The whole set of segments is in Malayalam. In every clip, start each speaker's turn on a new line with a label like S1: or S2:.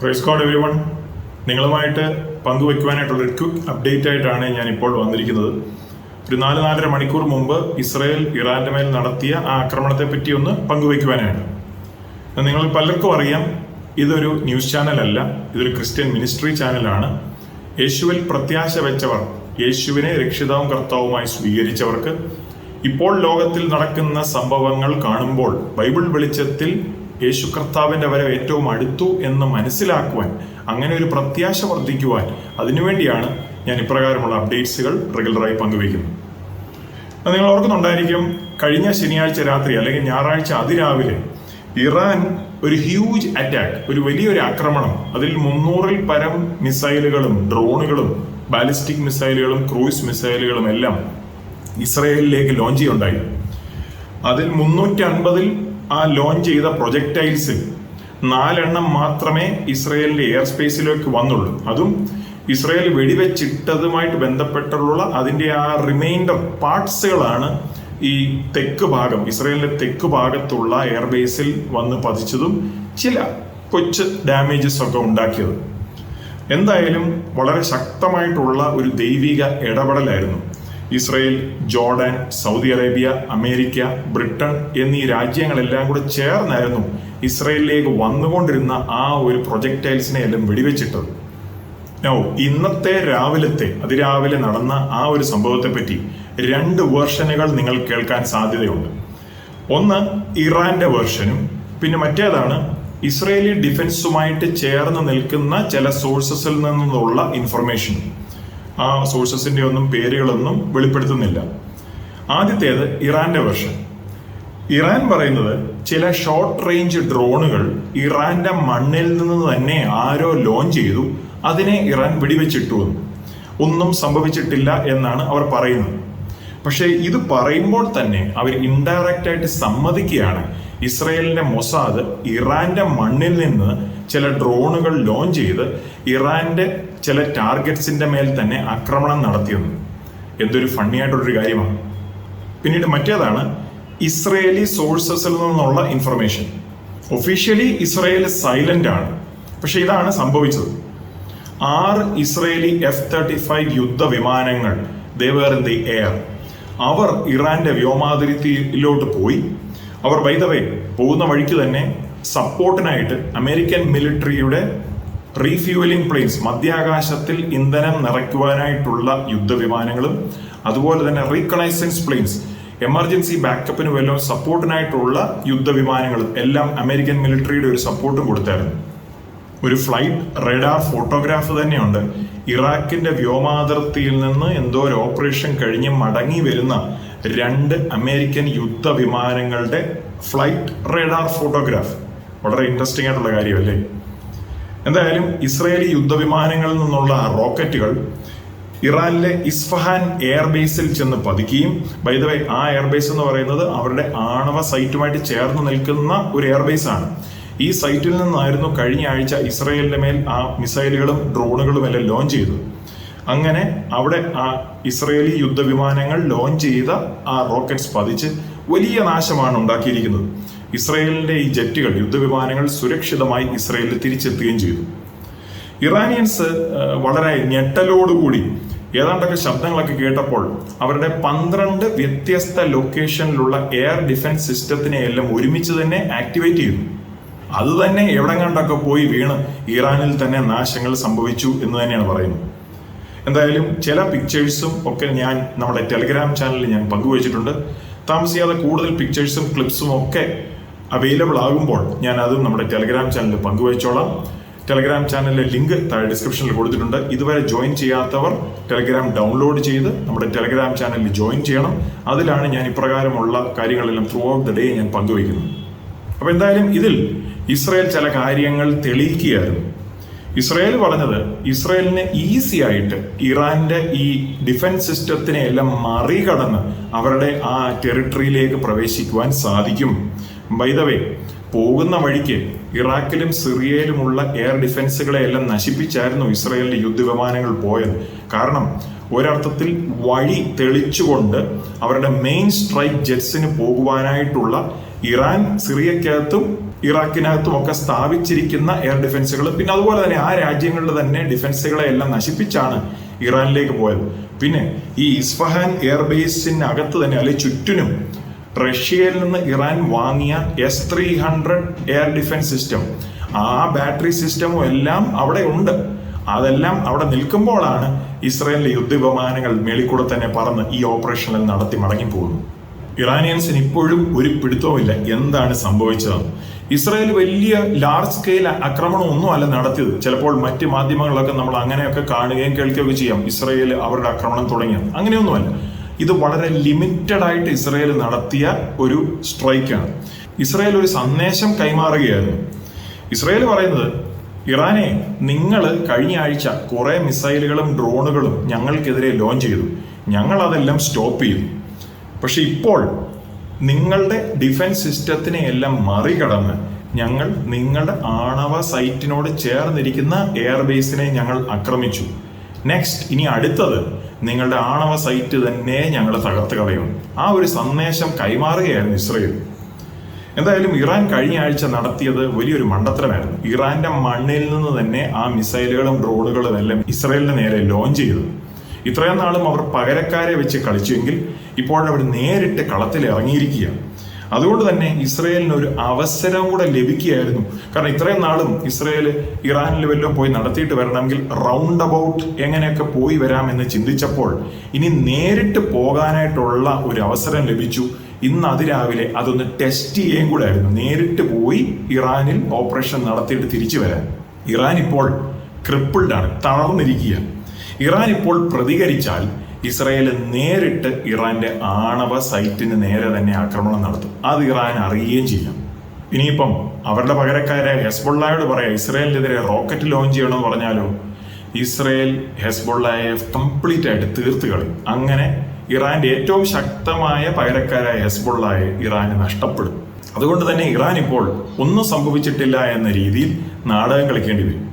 S1: പ്രൈസ് കോഡ് എവരി വൺ നിങ്ങളുമായിട്ട് പങ്കുവയ്ക്കുവാനായിട്ടുള്ള ഒരു ക്വിക്ക് അപ്ഡേറ്റ് ആയിട്ടാണ് ഞാൻ ഇപ്പോൾ വന്നിരിക്കുന്നത്. ഒരു നാല് നാലര മണിക്കൂർ മുമ്പ് ഇസ്രായേൽ ഇറാന്റെ മേൽ നടത്തിയ ആ ആക്രമണത്തെ പറ്റി ഒന്ന് പങ്കുവയ്ക്കുവാനാണ് നിങ്ങൾ പലർക്കും അറിയാം. ഇതൊരു ന്യൂസ് ചാനലല്ല ഇതൊരു ക്രിസ്ത്യൻ മിനിസ്ട്രി ചാനലാണ് യേശുവിൽ പ്രത്യാശ വെച്ചവർ യേശുവിനെ രക്ഷിതാവും കർത്താവുമായി സ്വീകരിച്ചവർക്ക് ഇപ്പോൾ ലോകത്തിൽ നടക്കുന്ന സംഭവങ്ങൾ കാണുമ്പോൾ ബൈബിൾ വെളിച്ചത്തിൽ യേശു കർത്താവിന്റെ വരവ് ഏറ്റവും അടുത്തു എന്ന് മനസ്സിലാക്കുവാൻ അങ്ങനെ ഒരു പ്രത്യാശ വർദ്ധിക്കുവാൻ അതിനുവേണ്ടിയാണ് ഞാൻ ഇപ്രകാരമുള്ള അപ്ഡേറ്റ്സുകൾ റെഗുലറായി പങ്കുവയ്ക്കുന്നത്. നിങ്ങൾ ഓർക്കുന്നുണ്ടായിരിക്കും കഴിഞ്ഞ ശനിയാഴ്ച രാത്രി അല്ലെങ്കിൽ ഞായറാഴ്ച അതിരാവിലെ ഇറാൻ ഒരു ഹ്യൂജ് അറ്റാക്ക് ഒരു വലിയൊരു ആക്രമണം. അതിൽ മുന്നൂറിൽ പരം മിസൈലുകളും ഡ്രോണുകളും ബാലിസ്റ്റിക് മിസൈലുകളും ക്രൂയിസ് മിസൈലുകളും എല്ലാം ഇസ്രയേലിലേക്ക് ലോഞ്ച് ചെയ്യുണ്ടായി. അതിൽ മുന്നൂറ്റി അൻപതിൽ ആ ലോഞ്ച് ചെയ്ത പ്രൊജക്ടൈൽസിൽ നാലെണ്ണം മാത്രമേ ഇസ്രയേലിന്റെ എയർ സ്പേസിലേക്ക് വന്നുള്ളൂ. അതും ഇസ്രയേൽ വെടിവെച്ചിട്ടതുമായിട്ട് ബന്ധപ്പെട്ടുള്ള അതിന്റെ ആ റിമൈൻഡർ പാർട്സുകളാണ് ഈ തെക്ക് ഭാഗം ഇസ്രയേലിന്റെ തെക്ക് ഭാഗത്തുള്ള എയർബേസിൽ വന്ന് പതിച്ചതും ചില കൊച്ചു ഡാമേജസ് ഒക്കെ ഉണ്ടാക്കിയത്. എന്തായാലും വളരെ ശക്തമായിട്ടുള്ള ഒരു ദൈവിക ഇടപെടലായിരുന്നു. Israel Jordan Saudi Arabia America Britain എന്നീ രാജ്യങ്ങളെല്ലാം കൂടെ ചേർന്നായിരുന്നു ഇസ്രയേലിലേക്ക് വന്നുകൊണ്ടിരുന്ന ആ ഒരു പ്രൊജക്ടൈൽസിനെ എല്ലാം വെടിവെച്ചിട്ടത്. നോ ഇന്നത്തെ രാവിലത്തെ അതിരാവിലെ നടന്ന ആ ഒരു സംഭവത്തെ പറ്റി രണ്ട് വേർഷനുകൾ നിങ്ങൾ കേൾക്കാൻ സാധ്യതയുണ്ട്. ഒന്ന് ഇറാന്റെ വേർഷനും പിന്നെ മറ്റേതാണ് ഇസ്രയേലി ഡിഫൻസുമായിട്ട് ചേർന്ന് നിൽക്കുന്ന ചില സോഴ്സസിൽ നിന്നുള്ള ഇൻഫർമേഷനും ആ സോഴ്സസിന്റെ ഒന്നും പേരുകളൊന്നും വെളിപ്പെടുത്തുന്നില്ല. ആദ്യത്തേത് ഇറാന്റെ വെർഷൻ. ഇറാൻ പറയുന്നത് ചില ഷോർട്ട് റേഞ്ച് ഡ്രോണുകൾ ഇറാന്റെ മണ്ണിൽ നിന്ന് തന്നെ ആരോ ലോഞ്ച് ചെയ്തു അതിനെ ഇറാൻ വെടിവെച്ചിട്ടു എന്ന്. ഒന്നും സംഭവിച്ചിട്ടില്ല എന്നാണ് അവർ പറയുന്നത്. പക്ഷേ ഇത് പറയുമ്പോൾ തന്നെ അവർ ഇൻഡയറക്റ്റ് ആയിട്ട് സമ്മതിക്കുകയാണ്. ഇസ്രയേലിന്റെ മൊസാദ് ഇറാന്റെ മണ്ണിൽ നിന്ന് ചില ഡ്രോണുകൾ ലോഞ്ച് ചെയ്ത് ഇറാന്റെ ചില ടാർഗറ്റ്സിന്റെ മേൽ തന്നെ ആക്രമണം നടത്തിയെന്ന്. എന്തൊരു ഫണ്ണി ആയിട്ടുള്ളൊരു കാര്യമാണ്. പിന്നീട് മറ്റേതാണ് ഇസ്രയേലി സോഴ്സസിൽ നിന്നുള്ള ഇൻഫർമേഷൻ. ഒഫീഷ്യലി ഇസ്രയേൽ സൈലന്റ് ആണ്. പക്ഷെ ഇതാണ് സംഭവിച്ചത്. ആറ് ഇസ്രയേലി എഫ് തേർട്ടി ഫൈവ് യുദ്ധ വിമാനങ്ങൾ they were in the air അവർ ഇറാന്റെ വ്യോമാതിരിയിലോട്ട് പോയി. അവർ വൈദവേ പോകുന്ന വഴിക്ക് തന്നെ സപ്പോർട്ടിനായിട്ട് അമേരിക്കൻ മിലിറ്ററിയുടെ റീഫ്യൂവലിംഗ് പ്ലെയിൻസ് മധ്യാകാശത്തിൽ ഇന്ധനം നിറയ്ക്കുവാനായിട്ടുള്ള യുദ്ധവിമാനങ്ങളും അതുപോലെ തന്നെ റീകണൈസൻസ് പ്ലെയിൻസ് എമർജൻസി ബാക്കപ്പിന് വല്ലതും സപ്പോർട്ടിനായിട്ടുള്ള യുദ്ധവിമാനങ്ങളും എല്ലാം അമേരിക്കൻ മിലിറ്ററിയുടെ ഒരു സപ്പോർട്ടും കൊടുത്തായിരുന്നു. ഒരു ഫ്ലൈറ്റ് റഡാർ ഫോട്ടോഗ്രാഫ് തന്നെയുണ്ട്. ഇറാഖിന്റെ വ്യോമാതിർത്തിയിൽ നിന്ന് എന്തോ ഒരു ഓപ്പറേഷൻ കഴിഞ്ഞ് മടങ്ങി വരുന്ന രണ്ട് അമേരിക്കൻ യുദ്ധവിമാനങ്ങളുടെ ഫ്ലൈറ്റ് റഡാർ ഫോട്ടോഗ്രാഫ് വളരെ ഇൻട്രസ്റ്റിംഗ് ആയിട്ടുള്ള കാര്യമല്ലേ? എന്തായാലും ഇസ്രയേലി യുദ്ധവിമാനങ്ങളിൽ നിന്നുള്ള റോക്കറ്റുകൾ ഇറാനിലെ ഇസ്ഫഹാൻ എയർബേസിൽ ചെന്ന് പതിക്കുകയും വേ ആ എയർബേസ് എന്ന് പറയുന്നത് അവരുടെ ആണവ സൈറ്റുമായിട്ട് ചേർന്ന് നിൽക്കുന്ന ഒരു എയർബേസ് ആണ്. ഈ സൈറ്റിൽ നിന്നായിരുന്നു കഴിഞ്ഞ ആഴ്ച ഇസ്രയേലിന്റെ മേൽ ആ മിസൈലുകളും ഡ്രോണുകളും എല്ലാം ലോഞ്ച് ചെയ്തത്. അങ്ങനെ അവിടെ ആ ഇസ്രയേലി യുദ്ധവിമാനങ്ങൾ ലോഞ്ച് ചെയ്ത ആ റോക്കറ്റ്സ് പതിച്ച് വലിയ നാശമാണ് ഉണ്ടാക്കിയിരിക്കുന്നത്. ഇസ്രയേലിന്റെ ഈ ജെറ്റുകൾ യുദ്ധവിമാനങ്ങൾ സുരക്ഷിതമായി ഇസ്രയേലിൽ തിരിച്ചെത്തുകയും ചെയ്തു. ഇറാനിയൻസ് വളരെ ഞെട്ടലോടുകൂടി ഏതാണ്ടൊക്കെ ശബ്ദങ്ങളൊക്കെ കേട്ടപ്പോൾ അവരുടെ പന്ത്രണ്ട് വ്യത്യസ്ത ലൊക്കേഷനിലുള്ള എയർ ഡിഫൻസ് സിസ്റ്റത്തിനെ എല്ലാം ഒരുമിച്ച് തന്നെ ആക്ടിവേറ്റ് ചെയ്തു അത് തന്നെ എവിടെ കണ്ടൊക്കെ പോയി വീണ് ഇറാനിൽ തന്നെ നാശങ്ങൾ സംഭവിച്ചു എന്ന് തന്നെയാണ് പറയുന്നത്. എന്തായാലും ചില പിക്ചേഴ്സും ഒക്കെ ഞാൻ നമ്മുടെ ടെലിഗ്രാം ചാനലിൽ ഞാൻ പങ്കുവച്ചിട്ടുണ്ട്. താമസിയാതെ കൂടുതൽ പിക്ചേഴ്സും ക്ലിപ്സും ഒക്കെ അവൈലബിൾ ആകുമ്പോൾ ഞാൻ അതും നമ്മുടെ ടെലിഗ്രാം ചാനലിൽ പങ്കുവച്ചോളാം ടെലിഗ്രാം ചാനലിലെ ലിങ്ക് താഴെ ഡിസ്ക്രിപ്ഷനിൽ കൊടുത്തിട്ടുണ്ട്. ഇതുവരെ ജോയിൻ ചെയ്യാത്തവർ ടെലിഗ്രാം ഡൗൺലോഡ് ചെയ്ത് നമ്മുടെ ടെലിഗ്രാം ചാനലിൽ ജോയിൻ ചെയ്യണം. അതിലാണ് ഞാൻ ഇപ്രകാരമുള്ള കാര്യങ്ങളെല്ലാം ത്രൂ ഔട്ട് ദ ഡേ ഞാൻ പങ്കുവയ്ക്കുന്നത്. അപ്പോൾ എന്തായാലും ഇതിൽ ഇസ്രയേൽ ചില കാര്യങ്ങൾ തെളിയിക്കുകയായിരുന്നു. ഇസ്രയേൽ പറഞ്ഞത് ഇസ്രയേലിന് ഈസി ആയിട്ട് ഇറാന്റെ ഈ ഡിഫൻസ് സിസ്റ്റത്തിനെ എല്ലാം മറികടന്ന് അവരുടെ ആ ടെറിട്ടറിയിലേക്ക് പ്രവേശിക്കുവാൻ സാധിക്കും. വൈദവേ പോകുന്ന വഴിക്ക് ഇറാഖിലും സിറിയയിലുമുള്ള എയർ ഡിഫൻസുകളെ എല്ലാം നശിപ്പിച്ചായിരുന്നു ഇസ്രായേലിന്റെ യുദ്ധവിമാനങ്ങൾ പോയത്. കാരണം ഒരർത്ഥത്തിൽ വഴി തെളിച്ചുകൊണ്ട് അവരുടെ മെയിൻ സ്ട്രൈക്ക് ജെറ്റ്സിന് പോകുവാനായിട്ടുള്ള ഇറാൻ സിറിയക്കകത്തും ഇറാഖിനകത്തും ഒക്കെ സ്ഥാപിച്ചിരിക്കുന്ന എയർ ഡിഫൻസുകൾ പിന്നെ അതുപോലെ തന്നെ ആ രാജ്യങ്ങളുടെ തന്നെ ഡിഫൻസുകളെ എല്ലാം നശിപ്പിച്ചാണ് ഇറാനിലേക്ക് പോയത്. പിന്നെ ഈ ഇസ്ഫഹാൻ എയർബേസിന് അകത്ത് തന്നെ അല്ലെ ചുറ്റിനും റഷ്യയിൽ നിന്ന് ഇറാൻ വാങ്ങിയ S three hundred air defence system ആ ബാറ്ററി സിസ്റ്റമും എല്ലാം അവിടെ ഉണ്ട്. അതെല്ലാം അവിടെ നിൽക്കുമ്പോഴാണ് ഇസ്രായേലിലെ യുദ്ധവിമാനങ്ങൾ മേളിക്കൂടെ തന്നെ പറന്ന് ഈ ഓപ്പറേഷനിൽ നടത്തി മടങ്ങിപ്പോകുന്നു ഇറാനിയൻസിന് ഇപ്പോഴും ഒരു പിടുത്തവുമില്ല. എന്താണ് സംഭവിച്ചത് ഇസ്രായേൽ വലിയ ലാർജ് സ്കെയിൽ ആക്രമണം ഒന്നും അല്ല നടത്തിയത്. ചിലപ്പോൾ മറ്റ് മാധ്യമങ്ങളൊക്കെ നമ്മൾ അങ്ങനെയൊക്കെ കാണുകയും കേൾക്കുകയൊക്കെ ചെയ്യാം. ഇസ്രായേൽ അവരുടെ ആക്രമണം തുടങ്ങിയത്. അങ്ങനെയൊന്നുമല്ല. ഇത് വളരെ ലിമിറ്റഡ് ആയിട്ട് ഇസ്രയേൽ നടത്തിയ ഒരു സ്ട്രൈക്കാണ് ഇസ്രയേൽ ഒരു സന്ദേശം കൈമാറുകയായിരുന്നു. ഇസ്രയേൽ പറയുന്നത് ഇറാനെ നിങ്ങൾ കഴിഞ്ഞ ആഴ്ച കുറെ മിസൈലുകളും ഡ്രോണുകളും ഞങ്ങൾക്കെതിരെ ലോഞ്ച് ചെയ്തു. ഞങ്ങൾ അതെല്ലാം സ്റ്റോപ്പ് ചെയ്തു. പക്ഷെ ഇപ്പോൾ നിങ്ങളുടെ ഡിഫൻസ് സിസ്റ്റത്തിനെ എല്ലാം മറികടന്ന് ഞങ്ങൾ നിങ്ങളുടെ ആണവ സൈറ്റിനോട് ചേർന്നിരിക്കുന്ന എയർബേസിനെ ഞങ്ങൾ ആക്രമിച്ചു. നെക്സ്റ്റ് ഇനി അടുത്തത്. നിങ്ങളുടെ ആണവ സൈറ്റ് തന്നെ ഞങ്ങൾ തകർത്ത് കളയും. ആ ഒരു സന്ദേശം കൈമാറുകയായിരുന്നു ഇസ്രയേൽ. എന്തായാലും ഇറാൻ കഴിഞ്ഞ ആഴ്ച നടത്തിയത് വലിയൊരു മണ്ടത്തരമായിരുന്നു. ഇറാന്റെ മണ്ണിൽ നിന്ന് തന്നെ ആ മിസൈലുകളും ഡ്രോണുകളും എല്ലാം ഇസ്രയേലിന് നേരെ ലോഞ്ച് ചെയ്തു. ഇത്രയും നാളും അവർ പകരക്കാരെ വെച്ച് കളിച്ചുവെങ്കിൽ ഇപ്പോഴവർ നേരിട്ട് കളത്തിൽ ഇറങ്ങിയിരിക്കുകയാണ് അതുകൊണ്ട് തന്നെ ഇസ്രയേലിന് ഒരു അവസരം കൂടെ ലഭിക്കുകയായിരുന്നു. കാരണം ഇത്രയും നാളും ഇസ്രയേൽ ഇറാനിൽ വല്ലതും പോയി നടത്തിയിട്ട് വരണമെങ്കിൽ റൗണ്ട് അബൌട്ട് എങ്ങനെയൊക്കെ പോയി വരാമെന്ന് ചിന്തിച്ചപ്പോൾ ഇനി നേരിട്ട് പോകാനായിട്ടുള്ള ഒരു അവസരം ലഭിച്ചു. ഇന്ന് അതിരാവിലെ അതൊന്ന് ടെസ്റ്റ് ചെയ്യുകയും കൂടെ ആയിരുന്നു നേരിട്ട് പോയി ഇറാനിൽ ഓപ്പറേഷൻ നടത്തിയിട്ട് തിരിച്ചു വരാൻ. ഇറാൻ ഇപ്പോൾ ക്രിപ്പിൾഡ് ആണ് തളർന്നിരിക്കുക ഇറാൻ ഇപ്പോൾ പ്രതികരിച്ചാൽ ഇസ്രായേൽ നേരിട്ട് ഇറാന്റെ ആണവ സൈറ്റിന് നേരെ തന്നെ ആക്രമണം നടത്തും. അത് ഇറാൻ അറിയുകയും ചെയ്യാം. ഇനിയിപ്പം അവരുടെ പകരക്കാരെ ഹെസ്ബുള്ളയോട് പറയാം ഇസ്രയേലിനെതിരെ റോക്കറ്റ് ലോഞ്ച് ചെയ്യണമെന്ന് പറഞ്ഞാലോ? ഇസ്രയേൽ ഹെസ്ബുള്ളയെ കംപ്ലീറ്റ് ആയിട്ട് തീർത്ത് കളയും. അങ്ങനെ ഇറാന്റെ ഏറ്റവും ശക്തമായ പകരക്കാരായ ഹെസ്ബുള്ളയെ ഇറാന് നഷ്ടപ്പെടും. അതുകൊണ്ട് തന്നെ ഇറാൻ ഇപ്പോൾ ഒന്നും സംഭവിച്ചിട്ടില്ല എന്ന രീതിയിൽ നാടകം കളിക്കേണ്ടി വരും.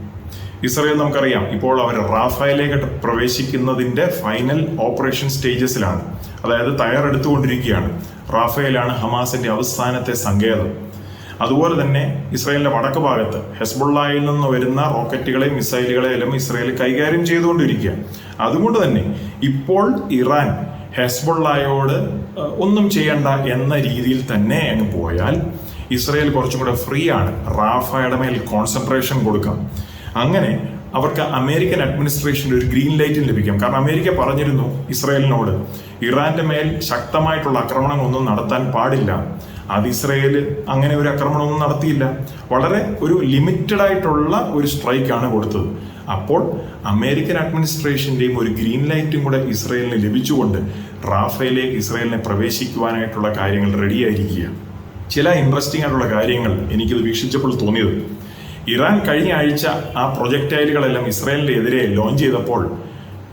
S1: ഇസ്രയേൽ നമുക്കറിയാം. ഇപ്പോൾ അവർ റാഫേലേക്ക് പ്രവേശിക്കുന്നതിന്റെ ഫൈനൽ ഓപ്പറേഷൻ സ്റ്റേജസിലാണ്. അതായത് തയ്യാറെടുത്തുകൊണ്ടിരിക്കുകയാണ്. റാഫേലാണ് ഹമാസിന്റെ അവസാനത്തെ സങ്കേതം. അതുപോലെ തന്നെ ഇസ്രായേലിന്റെ വടക്ക് ഭാഗത്ത് ഹെസ്ബുള്ളയിൽ നിന്ന് വരുന്ന റോക്കറ്റുകളെയും മിസൈലുകളെയും ഇസ്രായേൽ കൈകാര്യം ചെയ്തുകൊണ്ടിരിക്കുക അതുകൊണ്ട് തന്നെ ഇപ്പോൾ ഇറാൻ ഹെസ്ബുള്ളയോട് ഒന്നും ചെയ്യണ്ട എന്ന രീതിയിൽ തന്നെ അങ്ങ് പോയാൽ ഇസ്രായേൽ കുറച്ചും കൂടെ ഫ്രീ ആണ്. റാഫയുടെ മേൽ കോൺസെൻട്രേഷൻ കൊടുക്കാം. അങ്ങനെ അവർക്ക് അമേരിക്കൻ അഡ്മിനിസ്ട്രേഷന്റെ ഒരു ഗ്രീൻ ലൈറ്റും ലഭിക്കും. കാരണം അമേരിക്ക പറഞ്ഞിരുന്നു ഇസ്രയേലിനോട് ഇറാന്റെ മേൽ ശക്തമായിട്ടുള്ള ആക്രമണങ്ങളൊന്നും നടത്താൻ പാടില്ല. അത് ഇസ്രയേൽ അങ്ങനെ ഒരു ആക്രമണമൊന്നും നടത്തിയില്ല. വളരെ ഒരു ലിമിറ്റഡ് ആയിട്ടുള്ള ഒരു സ്ട്രൈക്കാണ് കൊടുത്തത്. അപ്പോൾ അമേരിക്കൻ അഡ്മിനിസ്ട്രേഷന്റെയും ഒരു ഗ്രീൻ ലൈറ്റും കൂടെ ഇസ്രയേലിന് ലഭിച്ചുകൊണ്ട് റാഫേലേക്ക് ഇസ്രയേലിനെ പ്രവേശിക്കുവാനായിട്ടുള്ള കാര്യങ്ങൾ റെഡിയായിരിക്കുക ചില ഇൻട്രസ്റ്റിംഗ് ആയിട്ടുള്ള കാര്യങ്ങൾ എനിക്കിത് വീക്ഷിച്ചപ്പോൾ തോന്നിയത്. ഇറാൻ കഴിഞ്ഞ ആഴ്ച ആ പ്രൊജക്റ്റൈലുകളെല്ലാം ഇസ്രയേലിനെതിരെ ലോഞ്ച് ചെയ്തപ്പോൾ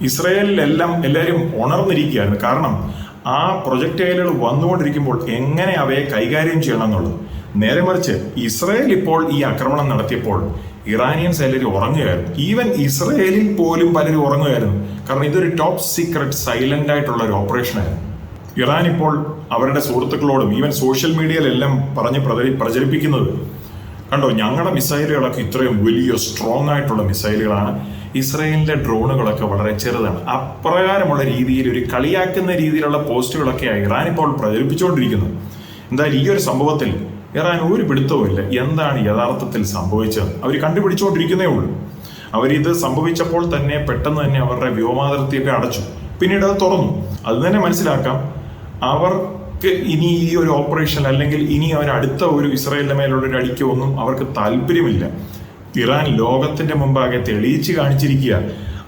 S1: ഇസ്രയേലിലെല്ലാം എല്ലാവരും ഉണർന്നിരിക്കുകയായിരുന്നു. കാരണം ആ പ്രൊജക്റ്റൈലുകൾ വന്നുകൊണ്ടിരിക്കുമ്പോൾ എങ്ങനെ അവയെ കൈകാര്യം ചെയ്യണം എന്നുള്ളത്. നേരെ മറിച്ച് ഇസ്രയേൽ ഇപ്പോൾ ഈ ആക്രമണം നടത്തിയപ്പോൾ ഇറാനിയൻ എല്ലാവരും ഉറങ്ങുകയായിരുന്നു. ഈവൻ ഇസ്രയേലിൽ പോലും പലരും ഉറങ്ങുകയായിരുന്നു. കാരണം ഇതൊരു ടോപ്പ് സീക്രട്ട് സൈലന്റ് ആയിട്ടുള്ള ഒരു ഓപ്പറേഷൻ ആയിരുന്നു. ഇറാൻ ഇപ്പോൾ അവരുടെ സുഹൃത്തുക്കളോടും ഈവൻ സോഷ്യൽ മീഡിയയിലെല്ലാം പറഞ്ഞ് പ്രചരി- പ്രചരിപ്പിക്കുന്നത് കണ്ടോ ഞങ്ങളുടെ മിസൈലുകളൊക്കെ ഇത്രയും വലിയ സ്ട്രോങ് ആയിട്ടുള്ള മിസൈലുകളാണ്. ഇസ്രയേലിന്റെ ഡ്രോണുകളൊക്കെ വളരെ ചെറുതാണ്. അപ്രകാരമുള്ള രീതിയിൽ ഒരു കളിയാക്കുന്ന രീതിയിലുള്ള പോസ്റ്റുകളൊക്കെയാണ് ഇറാൻ ഇപ്പോൾ പ്രചരിപ്പിച്ചുകൊണ്ടിരിക്കുന്നത് എന്തായാലും ഈ ഒരു സംഭവത്തിൽ ഇറാൻ ഒരു പിടുത്തവുമില്ല എന്താണ് യഥാർത്ഥത്തിൽ സംഭവിച്ചത്? അവർ കണ്ടുപിടിച്ചുകൊണ്ടിരിക്കുന്നേ ഉള്ളൂ. അവരിത് സംഭവിച്ചപ്പോൾ തന്നെ പെട്ടെന്ന് തന്നെ അവരുടെ വ്യോമാതിർത്തിയൊക്കെ അടച്ചു. പിന്നീട് അത് തുറന്നു. അത് തന്നെ മനസ്സിലാക്കാം. അവർക്ക് ഇനി ഈ ഒരു ഓപ്പറേഷൻ അല്ലെങ്കിൽ ഇനി അവർ അടുത്ത ഒരു ഇസ്രായേലിന്റെ മേലുള്ള ഒരു അടിക്കോ ഒന്നും അവർക്ക് താല്പര്യമില്ല. ഇറാൻ ലോകത്തിന്റെ മുമ്പാകെ തെളിയിച്ച് കാണിച്ചിരിക്കുക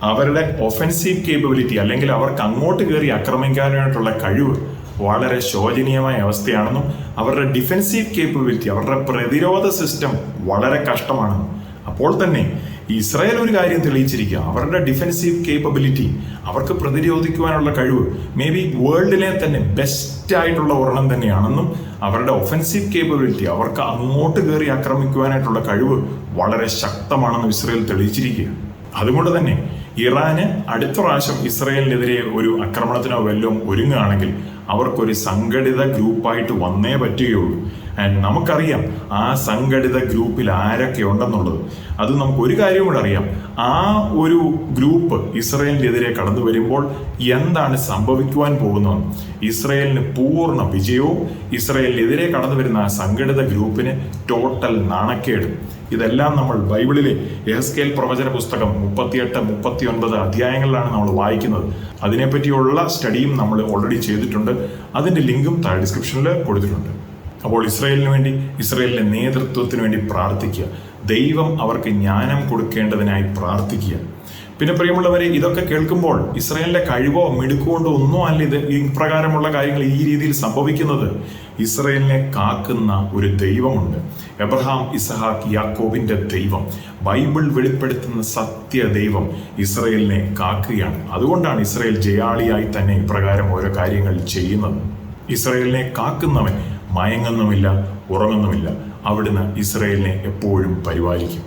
S1: അവരുടെ ഒഫൻസീവ് കേപ്പബിലിറ്റി അല്ലെങ്കിൽ അവർക്ക് അങ്ങോട്ട് കയറി ആക്രമിക്കാനായിട്ടുള്ള കഴിവ് വളരെ ശോചനീയമായ അവസ്ഥയാണെന്നും അവരുടെ ഡിഫൻസീവ് കേപ്പബിലിറ്റി അവരുടെ പ്രതിരോധ സിസ്റ്റം വളരെ കഷ്ടമാണെന്നും. അപ്പോൾ തന്നെ ഇസ്രായേൽ ഒരു കാര്യം തെളിയിച്ചിരിക്കുക. അവരുടെ ഡിഫൻസീവ് കേപ്പബിലിറ്റി അവർക്ക് പ്രതിരോധിക്കുവാനുള്ള കഴിവ് മേ ബി വേൾഡിലെ തന്നെ ബെസ്റ്റ് ആയിട്ടുള്ള ഒരെണ്ണം തന്നെയാണെന്നും അവരുടെ ഒഫൻസീവ് കേപ്പബിലിറ്റി അവർക്ക് അങ്ങോട്ട് കയറി ആക്രമിക്കുവാനായിട്ടുള്ള കഴിവ് വളരെ ശക്തമാണെന്നും ഇസ്രായേൽ തെളിയിച്ചിരിക്കുക. അതുകൊണ്ട് തന്നെ ഇറാന് അടുത്ത പ്രാവശ്യം ഇസ്രയേലിനെതിരെ ഒരു ആക്രമണത്തിനോ വല്ലതും ഒരുങ്ങുകയാണെങ്കിൽ അവർക്കൊരു സംഘടിത ഗ്രൂപ്പായിട്ട് വന്നേ പറ്റുകയുള്ളൂ. ആൻഡ് നമുക്കറിയാം ആ സംഘടിത ഗ്രൂപ്പിൽ ആരൊക്കെ ഉണ്ടെന്നുള്ളത്. അത് നമുക്ക് ഒരു കാര്യം കൂടെ അറിയാം. ആ ഒരു ഗ്രൂപ്പ് ഇസ്രയേലിനെതിരെ കടന്നു വരുമ്പോൾ എന്താണ് സംഭവിക്കുവാൻ പോകുന്നത്? ഇസ്രയേലിന് പൂർണ വിജയവും ഇസ്രയേലിനെതിരെ കടന്നു വരുന്ന ആ സംഘടിത ഗ്രൂപ്പിന് ടോട്ടൽ നാണക്കേടും. ഇതെല്ലാം നമ്മൾ ബൈബിളിലെ എഹസ്കേൽ പ്രവചന പുസ്തകം മുപ്പത്തിയെട്ട് മുപ്പത്തി ഒൻപത് അധ്യായങ്ങളിലാണ് നമ്മൾ വായിക്കുന്നത്. അതിനെപ്പറ്റിയുള്ള സ്റ്റഡിയും നമ്മൾ ഓൾറെഡി ചെയ്തിട്ടുണ്ട്. അതിന്റെ ലിങ്കും താഴെ ഡിസ്ക്രിപ്ഷനിൽ കൊടുത്തിട്ടുണ്ട്. അപ്പോൾ ഇസ്രയേലിന് വേണ്ടി ഇസ്രയേലിന്റെ നേതൃത്വത്തിന് വേണ്ടി പ്രാർത്ഥിക്കുക. ദൈവം അവർക്ക് ജ്ഞാനം കൊടുക്കേണ്ടതിനായി പ്രാർത്ഥിക്കുക. പിന്നെ പ്രിയമുള്ളവരെ ഇതൊക്കെ കേൾക്കുമ്പോൾ ഇസ്രായേലിന്റെ കഴിവോ മിടുക്കുകൊണ്ടോ ഒന്നും അല്ല ഇത് ഇപ്രകാരമുള്ള പ്രകാരമുള്ള കാര്യങ്ങൾ ഈ രീതിയിൽ സംഭവിക്കുന്നത്. ഇസ്രയേലിനെ കാക്കുന്ന ഒരു ദൈവമുണ്ട്. എബ്രഹാം ഇസഹാക്ക് യാക്കോബിന്റെ ദൈവം. ബൈബിൾ വെളിപ്പെടുത്തുന്ന സത്യ ദൈവം ഇസ്രയേലിനെ കാക്കുകയാണ്. അതുകൊണ്ടാണ് ഇസ്രയേൽ ജയാളിയായി തന്നെ ഇപ്രകാരം ഓരോ കാര്യങ്ങൾ ചെയ്യുന്നത്. ഇസ്രയേലിനെ കാക്കുന്നവൻ മയങ്ങുന്നുമില്ല ഉറങ്ങുന്നുമില്ല. അവിടുന്ന് ഇസ്രയേലിനെ എപ്പോഴും പരിപാലിക്കും.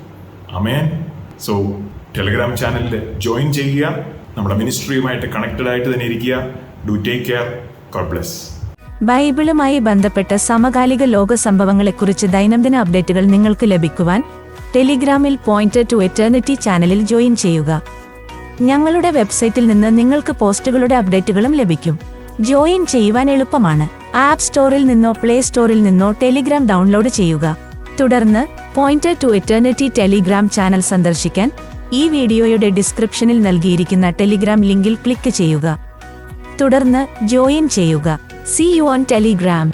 S1: അമേൻ സോ ടെലഗ്രാം ചാനലിൽ ജോയിൻ ചെയ്യുക. നമ്മുടെ മിനിസ്ട്രിയുമായിട്ട് കണക്റ്റഡ് ആയിട്ട് തന്നെ ഇരിക്കുക. Do take care God bless
S2: ബൈബിളുമായി ബന്ധപ്പെട്ട സമകാലിക ലോക സംഭവങ്ങളെക്കുറിച്ച് ദൈനംദിന അപ്ഡേറ്റുകൾ നിങ്ങൾക്ക് ലഭിക്കുവാൻ ടെലിഗ്രാമിൽ പോയിന്റ് ടു എറ്റേണിറ്റി ചാനലിൽ ജോയിൻ ചെയ്യുക. ഞങ്ങളുടെ വെബ്സൈറ്റിൽ നിന്ന് നിങ്ങൾക്ക് പോസ്റ്റുകളുടെ അപ്ഡേറ്റുകളും ലഭിക്കും. ജോയിൻ ചെയ്യുവാൻ എളുപ്പമാണ്. ആപ്പ് സ്റ്റോറിൽ നിന്നോ പ്ലേ സ്റ്റോറിൽ നിന്നോ ടെലിഗ്രാം ഡൗൺലോഡ് ചെയ്യുക. തുടർന്ന് point to eternity Telegram channel സന്ദർശിക്കാൻ ഈ വീഡിയോയുടെ ഡിസ്ക്രിപ്ഷനിൽ നൽകിയിരിക്കുന്ന ടെലിഗ്രാം ലിങ്കിൽ ക്ലിക്ക് ചെയ്യുക. തുടർന്ന് ജോയിൻ ചെയ്യുക. C you on Telegram